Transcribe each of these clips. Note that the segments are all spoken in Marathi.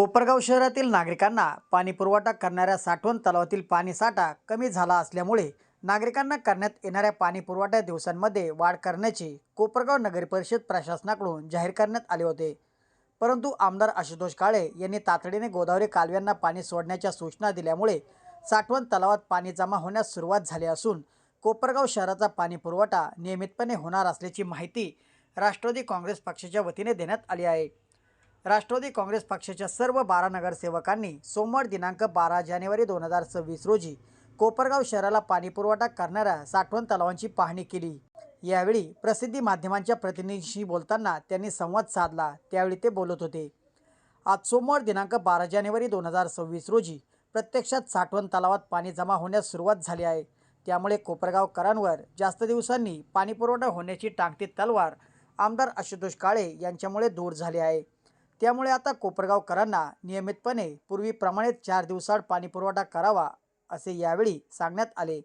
कोपरगाव शहरातील नागरिकांना पाणी पुरवठा करणाऱ्या साठवण तलावातील पाणीसाठा कमी झाला असल्यामुळे नागरिकांना करण्यात येणाऱ्या पाणी पुरवठा दिवसांमध्ये वाढ करण्याची कोपरगाव नगरपरिषद प्रशासनाकडून जाहीर करण्यात आले होते. परंतु आमदार आशुतोष काळे यांनी तातडीने गोदावरी कालव्यांना पाणी सोडण्याच्या सूचना दिल्यामुळे साठवण तलावात पाणी जमा होण्यास सुरुवात झाली असून कोपरगाव शहराचा पाणी पुरवठा नियमितपणे होणार असल्याची माहिती राष्ट्रवादी काँग्रेस पक्षाच्या वतीने देण्यात आली आहे. राष्ट्रवादी काँग्रेस पक्षाच्या सर्व बारा नगरसेवकांनी सोमवार दिनांक बारा जानेवारी दोन हजार सव्वीस रोजी कोपरगाव शहराला पाणीपुरवठा करणाऱ्या साठवण तलावांची पाहणी केली. यावेळी प्रसिद्धी माध्यमांच्या प्रतिनिधींशी बोलताना त्यांनी संवाद साधला. त्यावेळी ते बोलत होते. आज सोमवार दिनांक बारा जानेवारी दोन हजार सव्वीस रोजी प्रत्यक्षात साठवण तलावात पाणी जमा होण्यास सुरुवात झाली आहे. त्यामुळे कोपरगावकरांवर जास्त दिवसांनी पाणीपुरवठा होण्याची टांगती तलवार आमदार आशुतोष काळे यांच्यामुळे दूर झाली आहे. त्यामुळे आता कोपरगावकरांना नियमितपणे पूर्वीप्रमाणे चार दिवसाआड पाणीपुरवठा करावा असे यावेळी सांगण्यात आले.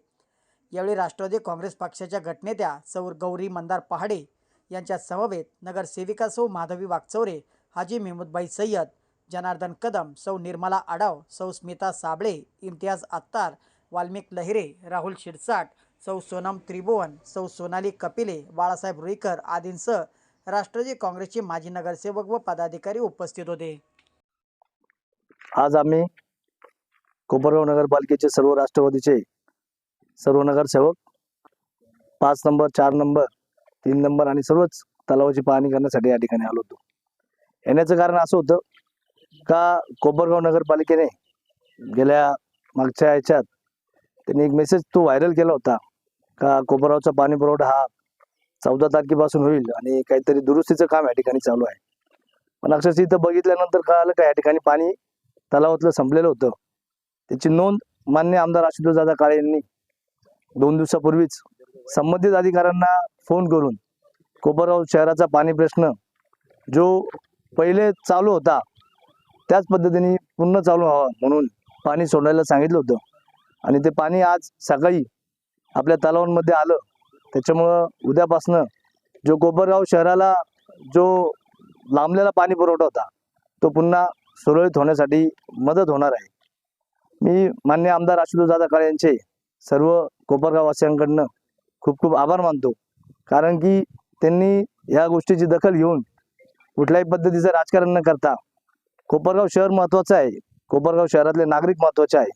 यावेळी राष्ट्रवादी काँग्रेस पक्षाच्या गटनेत्या सौर गौरी मंदार पहाडे यांच्या समवेत नगरसेविका सौ माधवी वागचौरे हाजी मेहमूदबाई सय्यद जनार्दन कदम सौ निर्मला आडाव सौ स्मिता साबळे इम्तियाज आत्तार वाल्मिक लहिरे राहुल शिरसाट सौ सोनम त्रिभुवन सौ सोनाली कपिले बाळासाहेब रुईकर आदींसह राष्ट्रवादी काँग्रेसचे माजी नगरसेवक व पदाधिकारी उपस्थित होते. आज आम्ही कोपरगाव नगरपालिकेचे सर्व राष्ट्रवादीचे सर्व नगरसेवक पाच नंबर चार नंबर तीन नंबर आणि सर्वच तलावाची पाहणी करण्यासाठी या ठिकाणी आलो होतो. येण्याचं कारण असं होतं का कोपरगाव नगरपालिकेने गेल्या मागच्या याच्यात त्यांनी एक मेसेज तो व्हायरल केला होता का कोपरगावचा पाणी पुरवठा हा चौदा तारखेपासून होईल आणि काहीतरी दुरुस्तीचं काम या ठिकाणी चालू आहे. पण अक्षरशः इथं बघितल्यानंतर कळालं का या ठिकाणी पाणी तलावातलं संपलेलं होतं. त्याची नोंद मान्य आमदार आशुतोषदादा काळे यांनी दोन दिवसापूर्वीच संबंधित अधिकाऱ्यांना फोन करून कोपरगाव शहराचा पाणी प्रश्न जो पहिले चालू होता त्याच पद्धतीने पूर्ण चालू व्हावा म्हणून पाणी सोडायला सांगितलं होतं. आणि ते पाणी आज सकाळी आपल्या तलावांमध्ये आलं. त्याच्यामुळं उद्यापासनं जो गोबरगाव शहराला जो लांबलेला पाणी पुरवठा होता तो पुन्हा सुरळीत होण्यासाठी मदत होणार आहे. मी मान्य आमदार आशुतोष दादा काळे यांचे सर्व कोपरगाववासियांकडनं खूप खूप आभार मानतो. कारण की त्यांनी या गोष्टीची दखल घेऊन कुठल्याही पद्धतीचं राजकारण न करता कोपरगाव शहर महत्त्वाचं आहे. कोपरगाव शहरातले नागरिक महत्त्वाचे आहे.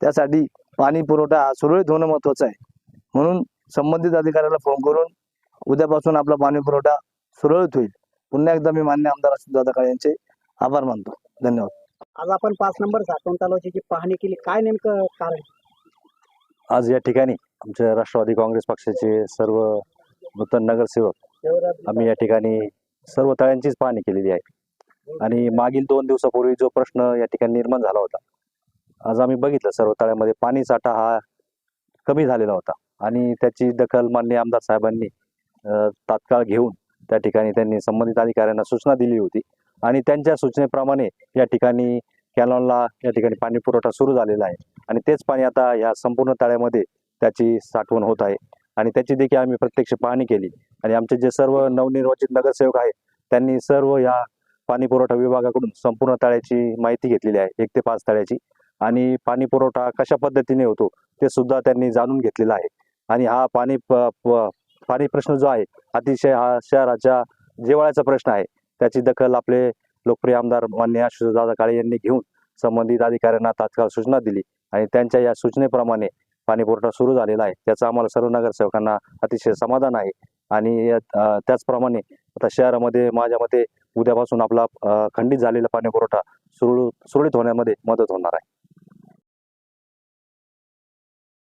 त्यासाठी पाणी पुरवठा हा सुरळीत होणं महत्त्वाचं आहे. म्हणून संबंधित अधिकाऱ्याला फोन करून उद्यापासून आपला पाणी पुरवठा सुरळीत होईल. पुन्हा एकदा मी मान्य आमदार आशुतोष दादा काळे यांचे आभार मानतो. धन्यवाद. आज आपण पाच नंबर साठवण तलावाची जी पाहणी केली काय नेमकं कारण? आज या ठिकाणी आमच्या राष्ट्रवादी काँग्रेस पक्षाचे सर्व नूतन नगरसेवक आम्ही या ठिकाणी सर्व तळ्यांचीच पाहणी केलेली आहे. आणि मागील दोन दिवसापूर्वी जो प्रश्न या ठिकाणी निर्माण झाला होता आज आम्ही बघितलं सर्व तळ्यामध्ये पाणी साठा हा कमी झालेला होता. आणि त्याची दखल माननीय आमदार साहेबांनी तात्काळ घेऊन त्या ठिकाणी त्यांनी संबंधित अधिकाऱ्यांना सूचना दिली होती. आणि त्यांच्या सूचनेप्रमाणे या ठिकाणी कॅनॉनला या ठिकाणी पाणी पुरवठा सुरू झालेला आहे. आणि तेच पाणी आता या संपूर्ण तळ्यामध्ये त्याची साठवण होत आहे. आणि त्याची देखील आम्ही प्रत्यक्ष पाहणी केली. आणि आमचे जे सर्व नवनिर्वाचित नगरसेवक आहेत त्यांनी सर्व या पाणी पुरवठा विभागाकडून संपूर्ण तळ्याची माहिती घेतलेली आहे एक ते पाच तळ्याची. आणि पाणी पुरवठा कशा पद्धतीने होतो ते सुद्धा त्यांनी जाणून घेतलेलं आहे. आणि हा पाणी प- पाणी प्रश्न जो आहे अतिशय हा शहराच्या जिव्हाळ्याचा प्रश्न आहे. त्याची दखल आपले लोकप्रिय आमदार मान्य आशुतोष दादा काळे यांनी घेऊन संबंधित अधिकाऱ्यांना तात्काळ सूचना दिली आणि त्यांच्या या सूचनेप्रमाणे पाणी पुरवठा सुरू झालेला आहे. त्याचा आम्हाला सर्व नगरसेवकांना अतिशय समाधान आहे. आणि त्याचप्रमाणे आता शहरामध्ये माझ्या मते उद्यापासून आपला खंडित झालेला पाणी पुरवठा सुरळीत सुरळीत होण्यामध्ये मदत होणार आहे.